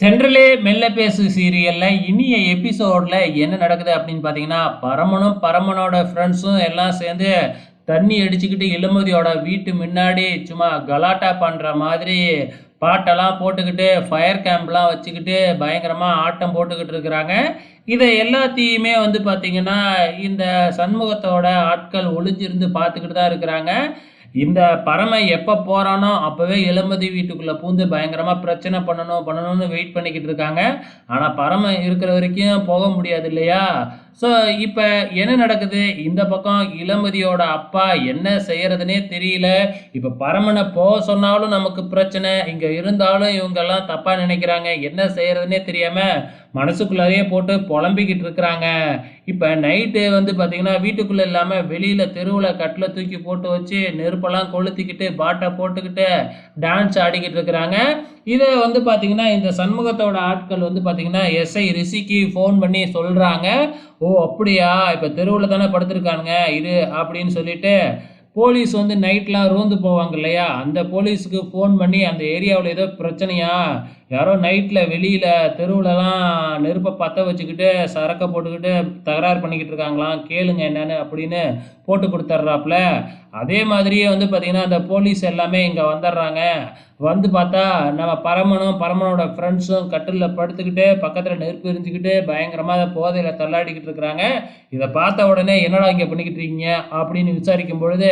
தென்றலே மெல்ல பேசு சீரியல்ல இனிய எபிசோட்ல என்ன நடக்குது அப்படின்னு பார்த்தீங்கன்னா பரமனும் பரமனோட ஃப்ரெண்ட்ஸும் எல்லாம் சேர்ந்து தண்ணி அடிச்சுக்கிட்டு இளமதியோட வீட்டு முன்னாடி சும்மா கலாட்டா பண்ணுற மாதிரி பாட்டெல்லாம் போட்டுக்கிட்டு ஃபயர் கேம்ப்லாம் வச்சுக்கிட்டு பயங்கரமாக ஆட்டம் போட்டுக்கிட்டு இருக்கிறாங்க. இதை எல்லாத்தையுமே வந்து பார்த்திங்கன்னா இந்த சண்முகத்தோட ஆட்கள் ஒளிஞ்சிருந்து பார்த்துக்கிட்டு தான் இருக்கிறாங்க. இந்த பறமை எப்போ போகிறானோ அப்போவே இளமதி வீட்டுக்குள்ளே பூந்து பயங்கரமாக பிரச்சனை பண்ணணும் பண்ணணும்னு வெயிட் பண்ணிக்கிட்டு இருக்காங்க. ஆனால் பறமை இருக்கிற வரைக்கும் போக முடியாது இல்லையா? ஸோ இப்போ என்ன நடக்குது? இந்த பக்கம் இளமதியோட அப்பா என்ன செய்யறதுனே தெரியல. இப்போ பரமனை போக சொன்னாலும் நமக்கு பிரச்சனை. இங்கே இருந்தாலும் இவங்கெல்லாம் தப்பாக நினைக்கிறாங்க. என்ன செய்யறதுனே தெரியாமல் மனசுக்குள்ளாரையே போட்டு புலம்பிக்கிட்டு இருக்கிறாங்க. இப்போ நைட்டு வந்து பார்த்திங்கன்னா வீட்டுக்குள்ளே இல்லாமல் வெளியில் தெருவில் கட்டில் தூக்கி போட்டு வச்சு நெருப்பெல்லாம் கொளுத்திக்கிட்டு பாட்டை போட்டுக்கிட்டு டான்ஸ் ஆடிக்கிட்டு இருக்கிறாங்க. இதை வந்து பார்த்தீங்கன்னா இந்த சண்முகத்தோட ஆட்கள் வந்து பார்த்திங்கன்னா எஸ்ஐ ரிஷிக்கு ஃபோன் பண்ணி சொல்கிறாங்க ஓ அப்படியா? இப்போ தெருவில் தானே படுத்திருக்கானுங்க. இது அப்படின்னு சொல்லிட்டு போலீஸ் வந்து நைட்லாம் ரோந்து போவாங்க இல்லையா? அந்த போலீஸுக்கு ஃபோன் பண்ணி அந்த ஏரியாவில் ஏதோ பிரச்சனையா? யாரோ நைட்டில் வெளியில் தெருவுலலாம் நெருப்பை பற்ற வச்சுக்கிட்டு சரக்கை போட்டுக்கிட்டு தகராறு பண்ணிக்கிட்டு இருக்காங்களாம். கேளுங்க என்னன்னு அப்படின்னு போட்டு கொடுத்துட்றாப்புல. அதே மாதிரியே வந்து பார்த்திங்கன்னா அந்த போலீஸ் எல்லாமே இங்கே வந்துடுறாங்க. வந்து பார்த்தா நம்ம பரமனும் பரமனோட ஃப்ரெண்ட்ஸும் கட்டிலில் படுத்துக்கிட்டு பக்கத்தில் நெருப்பு எரிஞ்சுக்கிட்டு பயங்கரமாக போதையில் தள்ளாடிக்கிட்டு இருக்கிறாங்க. இதை பார்த்த உடனே என்னடா இங்கே பண்ணிக்கிட்டு இருக்கீங்க? அப்படின்னு விசாரிக்கும் பொழுது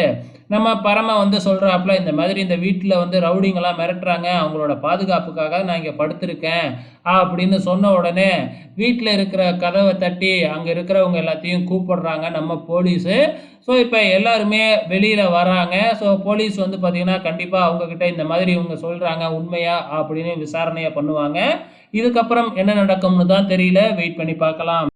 நம்ம பரம வந்து சொல்கிறாப்புல இந்த மாதிரி இந்த வீட்டில் வந்து ரவுடிங்கெல்லாம் மிரட்டுறாங்க அவங்களோட பாதுகாப்புக்காக நான் இங்கே படுத்திருக்கேன் அப்படின்னு சொன்ன உடனே வீட்டில் இருக்கிற கதவை தட்டி அங்கே இருக்கிறவங்க எல்லாத்தையும் கூப்பிடுறாங்க நம்ம போலீஸு. ஸோ இப்போ எல்லாருமே வெளியில் வராங்க. ஸோ போலீஸ் வந்து பார்த்திங்கன்னா கண்டிப்பாக அவங்கக்கிட்ட இந்த மாதிரி இவங்க சொல்கிறாங்க உண்மையா அப்படின்னு விசாரணையை பண்ணுவாங்க. இதுக்கப்புறம் என்ன நடக்கும்னு தான் தெரியல. வெயிட் பண்ணி பார்க்கலாம்.